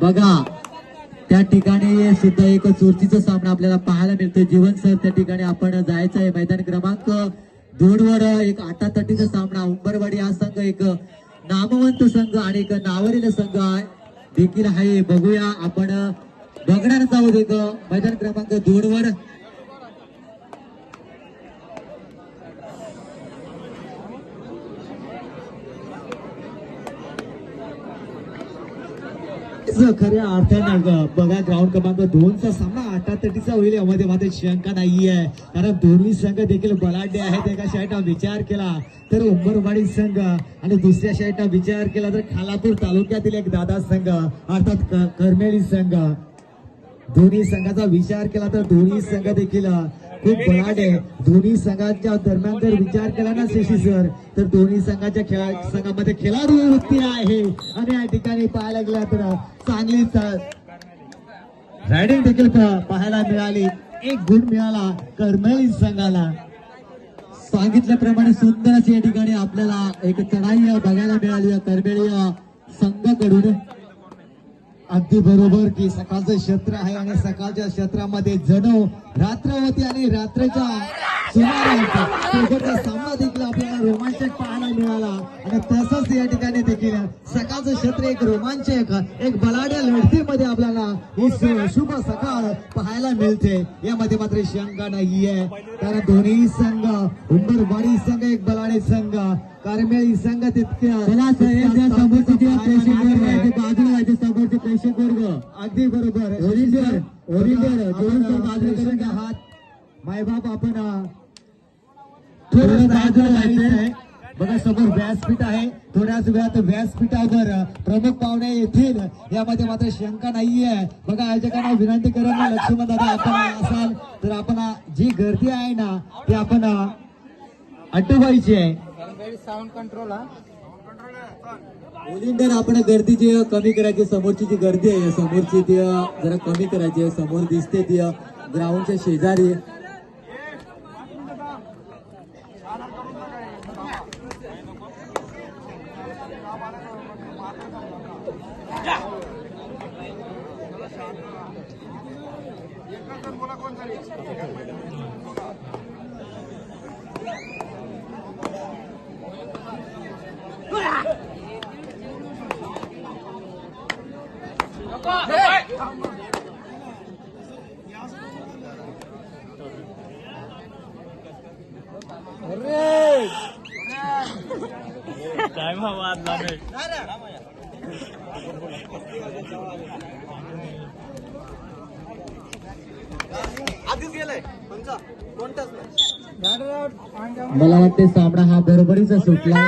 बघा त्या ठिकाणी सुद्धा एक चोरचीचा सामना आपल्याला पाहायला मिळतोय. जीवन सर त्या ठिकाणी आपण जायचं आहे मैदान क्रमांक दोन वर एक आटातटीचा सामना. उंबरवाडी हा संघ एक नामवंत संघ आणि एक नावरील संघ आहे. देखील आहे. बघूया आपण बघणार आहोत एक मैदान क्रमांक दोन वर खऱ्या अर्थानं बघा ग्राउंड क्रमांक दोनचा सामना अटातटीचा होईल. यामध्ये मात्र शंका नाही आहे कारण दोन्ही संघ देखील बलाढ्य आहेत एका शाळेचा विचार केला तर उंबरवाडी संघ आणि दुसऱ्या शाळेचा विचार केला तर खालापूर तालुक्यातील एक दादा संघ अर्थात क- संघ. दोन्ही संघाचा विचार केला तर दोन्ही संघ देखील खूप बलाढ्य आहे. दोन्ही संघांच्या दरम्यान जर विचार केला ना शशी सर तर दोन्ही संघाच्या खेळा संघामध्ये खेळाडू वृत्ती आहे. आणि या ठिकाणी पाहायला गेला तर चांगलीच रायडिंग देखील पाहायला मिळाली. एक गुण मिळाला करमेळी संघाला. सांगितल्याप्रमाणे सुंदर अशी या ठिकाणी आपल्याला एक चढाई बघायला मिळाली या करबेळी संघाकडून. अगदी बरोबर की सकाळचं क्षेत्र आहे आणि सकाळच्या क्षेत्रामध्ये जणू रात्र होती आणि रात्रीच्या सामना देखील आपल्याला रोमांचक पाहायला मिळाला. आणि तसंच या ठिकाणी देखील सकाळचं क्षेत्र एक रोमांचक एक बलाढ्य लढतीमध्ये आपल्याला ही शुभ सकाळ पाहायला मिळते. यामध्ये मात्र शंका नाहीये. कारण दोन्ही संघ उंबरवाडी संघ एक बलाढ्य संघ. करमेळी संघ तितक्या बाजूला समोरचे प्रेक्षक वर्ग. अगदी बरोबर. ओरिंदर, ओरिंदर, दोन बाजूला. आहात. मायबाप आपण थोडं बाजूला जायचं आहे. बघा समोर व्यासपीठ आहे. थोड्याच वेळात व्यासपीठावर प्रमुख पाहुणे येतील. यामध्ये मात्र शंका नाहीये. बघा आयोजकांना विनंती करत ना लक्ष्मण दादा आपण असाल तर आपण जी गर्दी आहे ना ती आपण अटूवायची आहे. साऊंड कंट्रोल ओलिंडर आपण गर्दी जी कमी करायची समोरची जी गर्दी आहे समोरची ती जरा कमी करायची समोर दिसते ती ग्राउंडच्या शेजारी. Corre! मला वाटते सामना हा बरोबरीचा सुटला.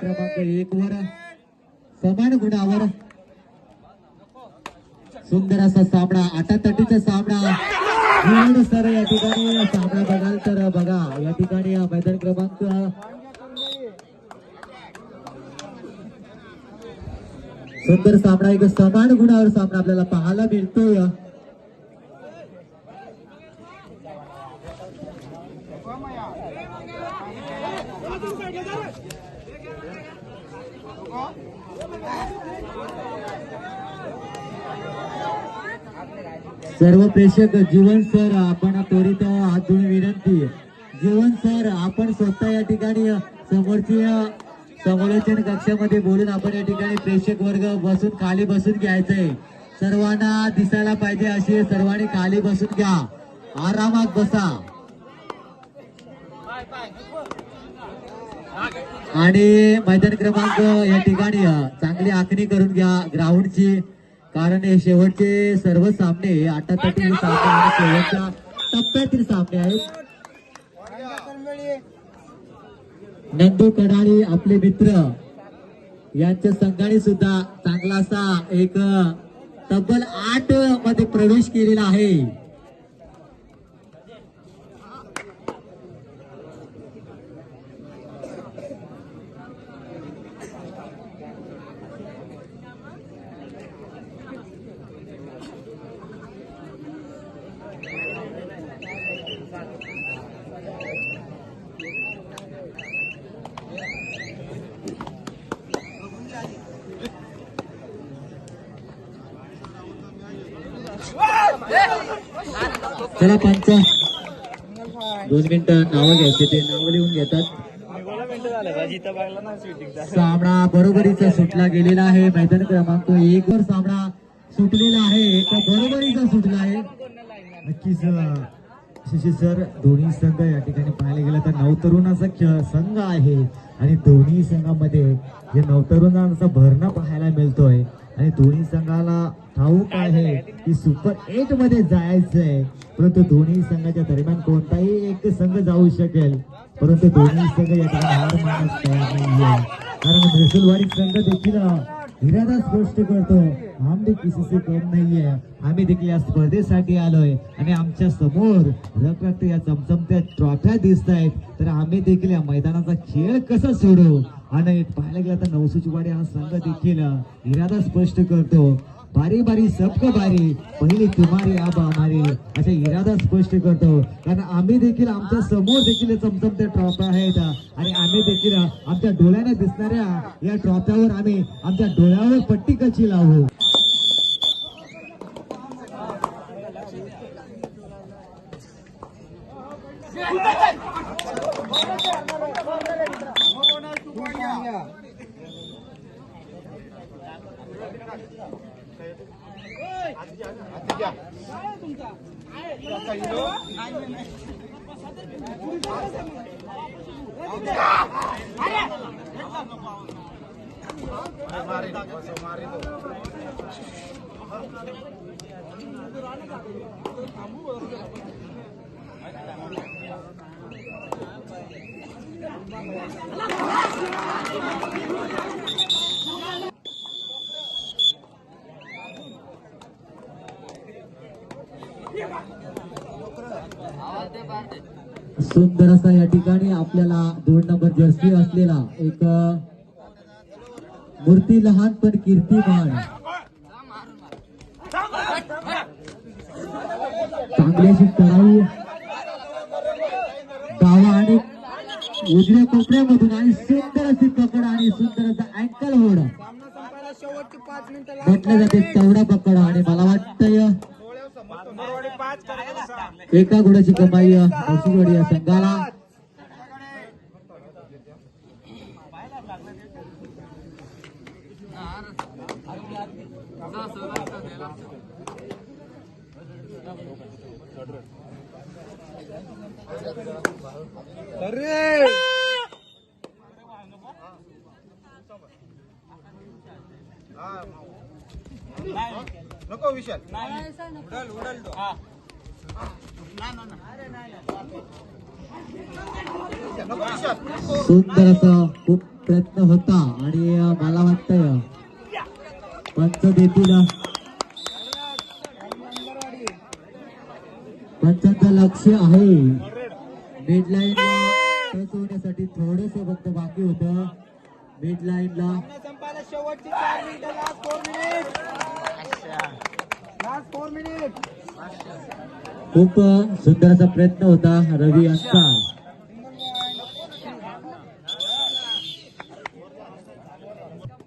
क्रमांक एक वर समान गुणावर सुंदर असा सामना आटातटीचा सामना. सर या ठिकाणी सामना बघाल तर बघा. या ठिकाणी मैदान क्रमांक सुंदर सामना एक समान गुणावर सामना आपल्याला पाहायला मिळतोय. सर्व प्रेक्षक जीवन सर आपण त्वरित हात धुवून विनंती. जीवन सर आपण स्वतः या ठिकाणी समोरची समालोचन कक्षामध्ये बोलून आपण या ठिकाणी प्रेक्षक वर्ग बसून खाली बसून घ्यायचंय. सर्वांना दिसायला पाहिजे अशी सर्वांनी खाली बसून घ्या. आरामात बसा. आणि मैदान क्रमांक या ठिकाणी चांगली आखणी करून घ्या ग्राउंडची. कारण हे शेवटचे सर्व सामने आटातटील सामने आणि शेवटच्या टप्प्यातील सामने आहेत. नंदू कडाळी आपले मित्र. यांच्या संघाने सुद्धा चांगला असा एक तब्बल आठमध्ये प्रवेश केलेला आहे. चला पंच दोन मिनिटं नावं घ्यायचे ते नावं लिहून घेतात. सामना बरोबरीचा सुटला गेलेला आहे. मैदान क्रमांक एक वर सामना सुटलेला आहे. एक बरोबरीचा सुटला आहे. नक्कीच शशी सर दोन्ही संघ या ठिकाणी पाहायला गेलं तर नवतरुणाचा संघ आहे. आणि दोन्ही संघामध्ये जे नवतरुणांचा भरणा पाहायला मिळतोय. आणि दोन्ही संघाला ठाऊक आहे की सुपर एटमध्ये जायचंय. परंतु दोन्ही संघाच्या दरम्यान कोणताही एक संघ जाऊ शकेल. परंतु दोन्ही संघ या ठिकाणी हार मानस तयार नाहीये. कारण महसूलवाडी संघ देखील इरादा स्पष्ट करतो आम्ही किसी से कम नाहीये. आम्ही देखील या स्पर्धेसाठी आलोय. आणि आमच्यासमोर या चमचमत्या ट्रॉफ्या दिसत आहेत तर आम्ही देखील या मैदानाचा खेळ कसा सोडू? आणि पाहायला गेलं तर नवसुचीवाडी हा संघ देखील. इरादा स्पष्ट करतो. बारी बारी सबक बारी. पहिली तुम्हारी आबा मारी असा इरादा स्पष्ट करतो. कारण आम्ही देखील आमच्यासमोर देखील चमचमत्या ट्रॉफ्या आहेत. आणि आम्ही देखील आमच्या डोळ्याने दिसणाऱ्या या ट्रॉफ्यावर आम्ही आमच्या डोळ्यावर पट्टी कशी लावू? Ayo, ayo, ayo, सुंदर असा या ठिकाणी आपल्याला दोन नंबर जर्सी असलेला एक मूर्ती लहान पण कीर्तीमान. चांगली अशी कढाई डावा आणि उजव्या कोपऱ्यामधून आणि सुंदर अशी पकड आणि सुंदर असा अँकल होड. म्हटलं जाते तेवढा पकड आणि मला वाटतंय एका गुणाची कमाई नरसिंहवाडी या संघाला. नको विशाल. नको विशाल. सुंदर असं खूप प्रयत्न होता आणि मला वाटतंय पंच देतील पंचांचं लक्ष आहे. मिड लाईनला टच होण्यासाठी थोडस फक्त बाकी होतं. मिड लाईनला संपायला शेवटची चार मिनिटं last four minute last four minute खूप सुंदर असा प्रयत्न होता रवी यांचा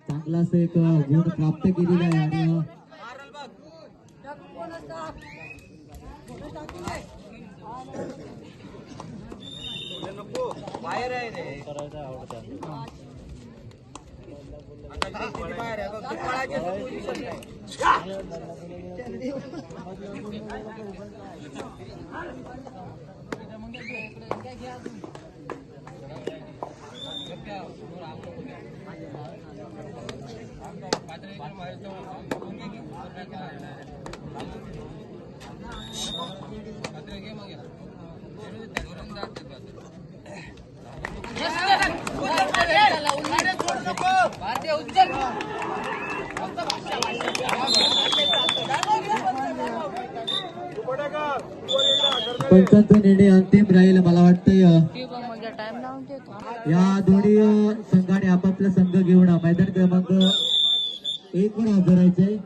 चांगला असं एक गुण प्राप्त केलेला आहे आणि बाहेर आहे रे आता किती बाहेर आहे बघ, दुपाराचे position आहे. पंचांचा निर्णय अंतिम राहील मला वाटतंय. या दोन्ही संघाने आपापला संघ घेऊन मैदान क्रमांक एक वर हजर राहायचंय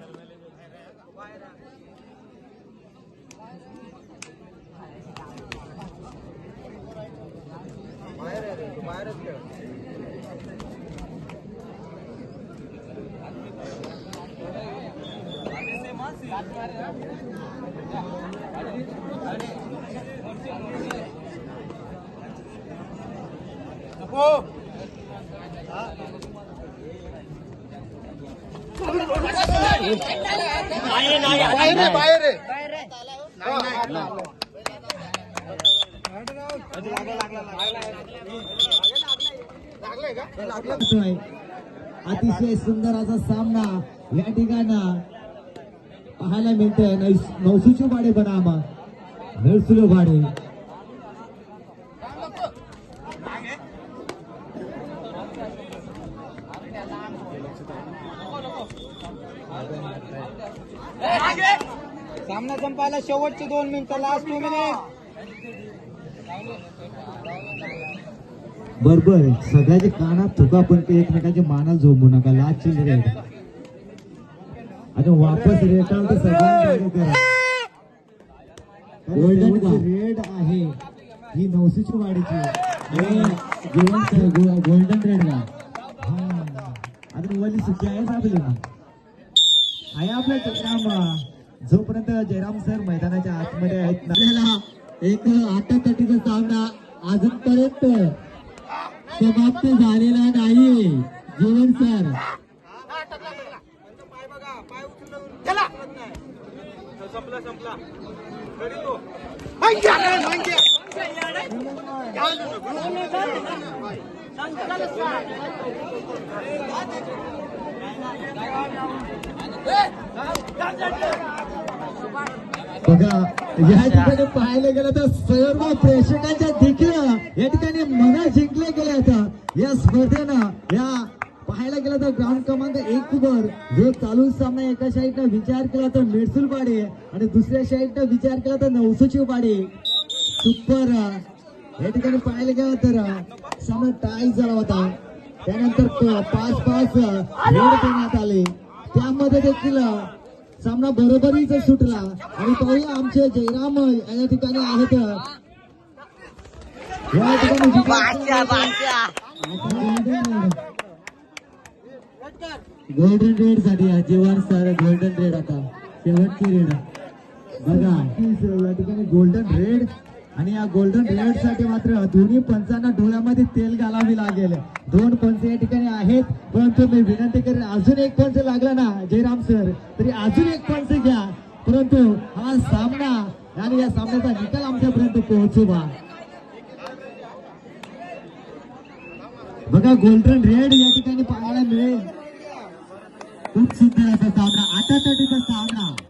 बाहेर आहे रे, तू बाहेरच खेळ बाहेर बाहेर अतिशय सुंदर असा सामना या ठिकाणी. पाहायला मिळतोय. नवसूची वाडे बनामा नरसुलो वाडे. सामना संपायला शेवटचे दोन मिनिटं लास्ट टू मिनिट बरोबर. सगळ्याचे कानात थुका पण ते एकमेकांच्या मानात झोपू नका. चिल्लर आहे. आणि वापस रेटाल तर सगळ्यांनी करा? रेड आहे. ही नवसीची वाडीची गोल्डन रेड का. आणि वली सुट्टी आहे आपली आहे आपल्या जयराम. जोपर्यंत जयराम सर मैदानाच्या आतमध्ये आहेत ना आपल्याला एक आटातटीचा सामना अजूनपर्यंत समाप्त झालेला नाही जीवन सर पाय बघा पाय उचलून चला संपला संपला. तो. बघा या ठिकाणी पाहायला गेलं तर सर्व प्रेक्षकांच्या देखील या ठिकाणी मना जिंकले गेले आता या स्पर्धेनं या पाहायला गेलं तर ग्राउंड क्रमांक एक वर जो चालू सामना एका साईडनं विचार केला तर मिरसूल पाडे आणि दुसऱ्या साईडनं विचार केला तर नवसूची पाडे. सुपर या ठिकाणी पाहायला गेलं तर सामना टाय झाला होता. त्यानंतर पाच पाच रेड देण्यात आले. त्यामध्ये देखील सामना बरोबरीचा सुटला. आणि पाहूया आमचे जयराम या ठिकाणी आहेत. या ठिकाणी गोल्डन रेडसाठी जीवन सर गोल्डन रेड आता. शेवटची रेड बघा या ठिकाणी गोल्डन रेड आणि या गोल्डन रेडसाठी मात्र दोन्ही पंचांना डोळ्यामध्ये तेल घालावे लागेल. दोन पंच या ठिकाणी आहेत परंतु मी विनंती करेन अजून एक पंच लागला ना जयराम सर तरी अजून एक पंच घ्या. परंतु हा सामना आणि या सामन्याचा निकाल आमच्यापर्यंत पोहोचू बा बघा गोल्डन रेड या ठिकाणी पाहायला मिळेल. खूप सुंदर असा सामना आतासाठीचा सामना.